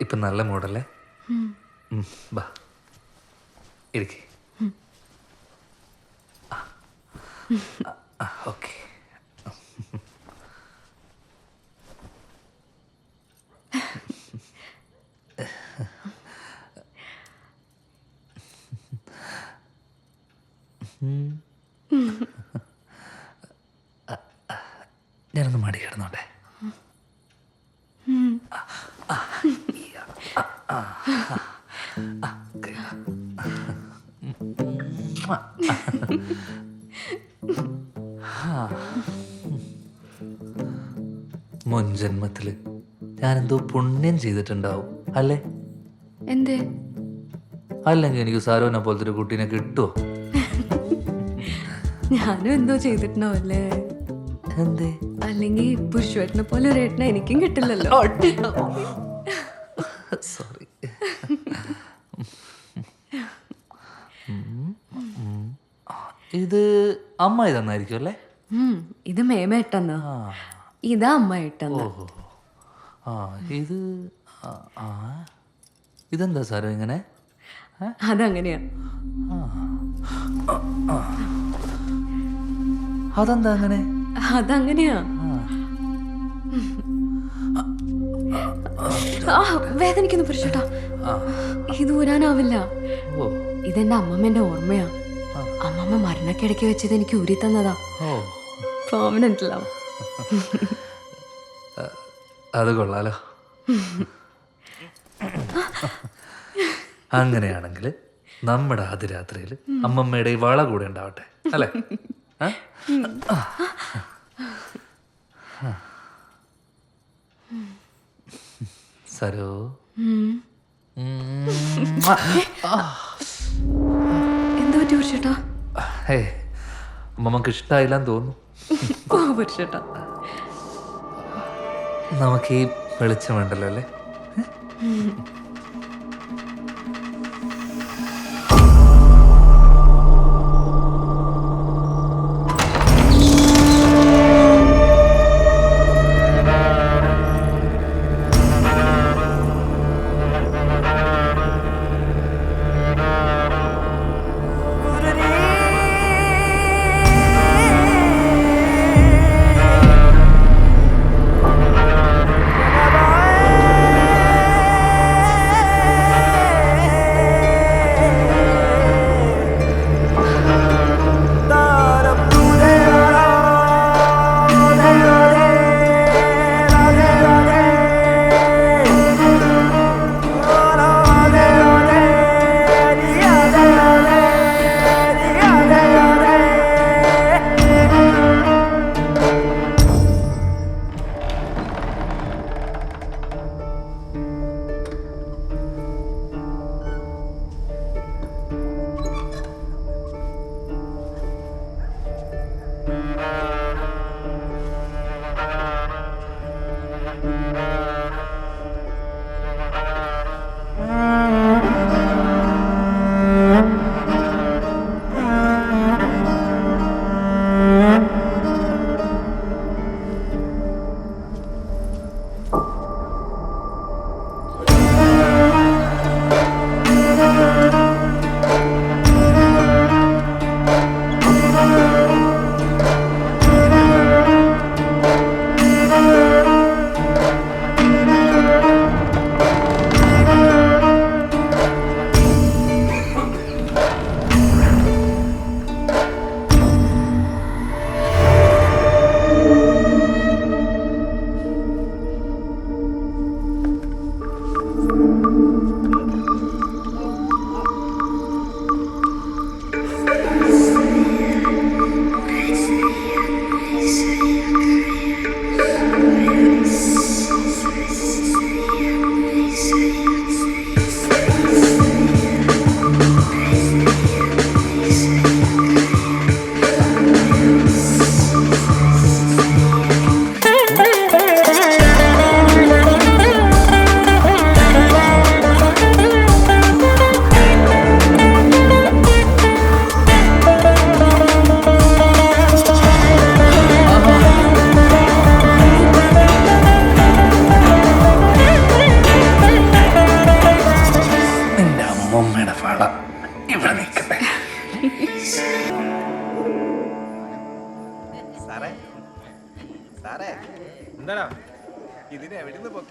ഇപ്പം നല്ല മൂടല്ലേ ബാ. ഇരിക്കെ. ഓക്കെ. ഞാനൊന്ന് മുൻ ജന്മത്തിൽ ഞാനെന്തോ പുണ്യം ചെയ്തിട്ടുണ്ടാവും അല്ലേ? എന്തേ? അല്ലെങ്കിൽ എനിക്ക് സാരോനെ പോലത്തെ ഒരു കുട്ടീനെ കിട്ടുമോ ഞാനും എന്തോ ചെയ്തിട്ടുണ്ടാവല്ലേ? എന്തേ? അല്ലെങ്കിൽ പുരുഷേട്ടനെ പോലെ ഒരു ഏട്ടനെ എനിക്കും കിട്ടില്ലല്ലോ. സോറി. ഇത് അമ്മ ഇതന്നായിരിക്കും അല്ലേ? ഉം, ഇത് മേമേട്ടെന്നാ ആ. ഇതാ അമ്മ ഇട്ടെന്ന്. ഓഹോ. ആ ഇത് ആ, ആ. ഇതെന്താ സാറോ ഇങ്ങനെ? അതങ്ങനെയാ. അതെന്താ അങ്ങനെ? അതങ്ങനെയാ. ആ. വേദനിക്കുന്നു പുരുഷട്ടാ. ഇത് ഊരാനാവില്ല. ഓ. ഇതെന്റെ അമ്മമ്മന്റെ ഓർമ്മയാ. അമ്മമ്മ മരണക്കിടയ്ക്ക് വെച്ചത് എനിക്ക് ഊരി തന്നതാ. പെർമനന്റ് ലവ് അത് കൊള്ളാലോ. അങ്ങനെയാണെങ്കിൽ നമ്മുടെ ആദ്യ രാത്രിയിൽ അമ്മമ്മയുടെ ഈ വള കൂടെ ഉണ്ടാവട്ടെ അല്ലേ? സരോ. എന്താ പറ്റി പുരുഷേട്ടാ ഹേ അമ്മമ്മക്ക് ഇഷ്ടമായില്ലെന്ന് തോന്നുന്നു. ഓ പുരുഷേട്ടാ. നമുക്ക് ഈ വെളിച്ചം വേണ്ടല്ലോ അല്ലേ?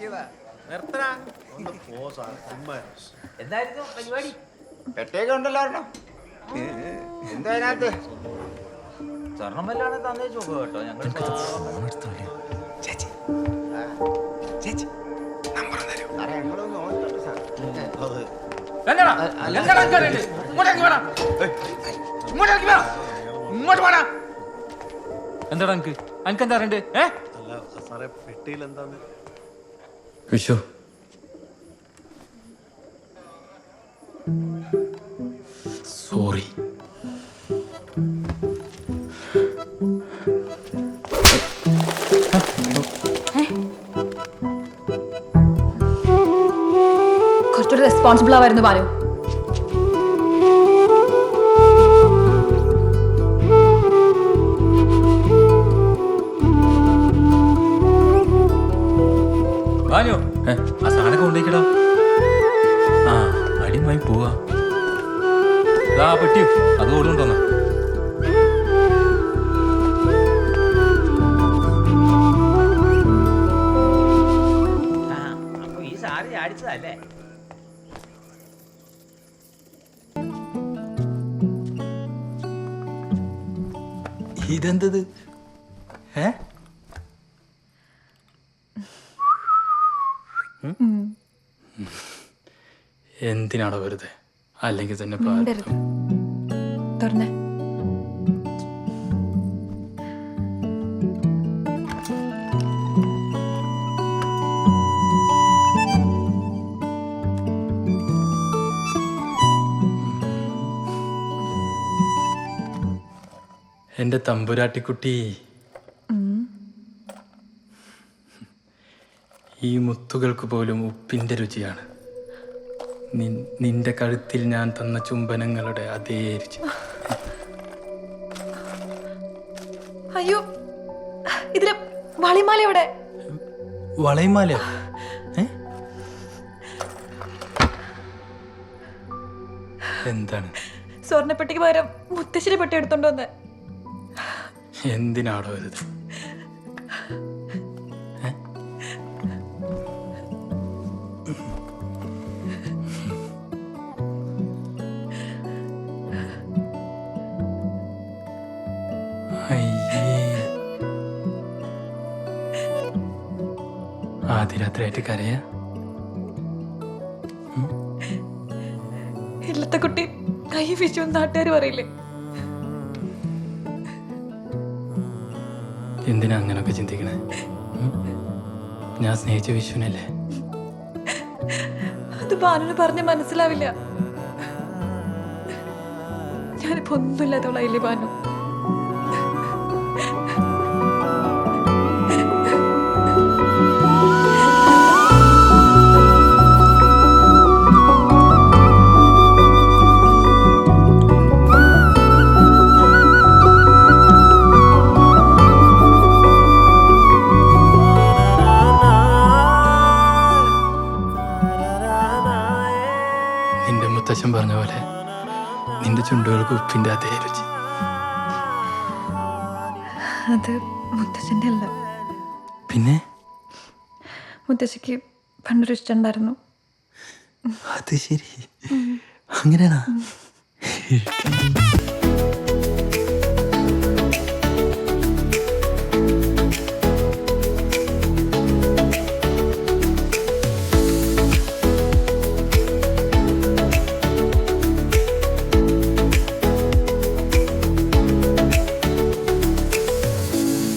പൊക്കിയതാ നിർത്തടാ. ഒന്ന് പോ സാർ ചുമ്മാ എന്തായിരുന്നു പരിപാടി? പെട്ടേക്ക് ഉണ്ടല്ലോ ഒരെണ്ണം എന്താ അതിനകത്ത് സ്വർണം വല്ലാണ് തന്നെ ചോക്ക് കേട്ടോ. ഞങ്ങൾ എന്താടാ എനിക്ക് എനിക്ക് എന്താ അറിയണ്ടേ? ഏ? അല്ല സാറേ പെട്ടിയിൽ എന്താന്ന്? വിഷു. സോറി. കുറച്ചുകൂടി റെസ്പോൺസിബിൾ ആവായിരുന്നു ബാലു. ആ സാധനം കൊണ്ടേക്കടാ ആ അടിമായി പോവാ. ആ അത് അടിച്ചതല്ലേ ഇതെന്തത്? ഏ? എന്തിനാണോ വെറുതെ? അല്ലെങ്കിൽ തന്നെ തുറന്നേ. എന്റെ തമ്പുരാട്ടിക്കുട്ടി ഈ മുത്തുകൾക്ക് പോലും ഉപ്പിന്റെ രുചിയാണ്. നിന്റെ കഴുത്തിൽ ഞാൻ തന്ന ചുംബനങ്ങളുടെ അതേ രുചി. അയ്യോ ഇതിലെ വളിമാല എവിടെ? വളയമാല എന്താണ്? സ്വർണപ്പെട്ടിക്ക് പകരം മുത്തശ്ശിരി പെട്ടി എടുത്തോണ്ട് വന്നേ. എന്തിനാടോ ഇത്? ആദ്യരാത്രിയായിട്ട് കരയാ. ഇല്ലത്തെ കുട്ടി കൈ വിശ്വം നാട്ടുകാർ പറയില്ലേ? എന്തിനാ അങ്ങനൊക്കെ ചിന്തിക്കണേ? ഞാൻ സ്നേഹിച്ച വിഷുവിനല്ലേ അത് ബാലന് പറഞ്ഞ മനസ്സിലാവില്ല. ഞാനിപ്പോ ഒന്നുമില്ലാത്തവളായില്ലേ ബാനു നിന്റെ ചുണ്ടുകൾക്ക് ഉപ്പിന്റെ അതേ രുചി. അത് മുത്തശ്ശന്റെ അല്ല. പിന്നെ? മുത്തശ്ശിക്ക് പണ്ടൊരു ഇഷ്ടം ഉണ്ടായിരുന്നു അത് ശരി. അങ്ങനെയാണോ?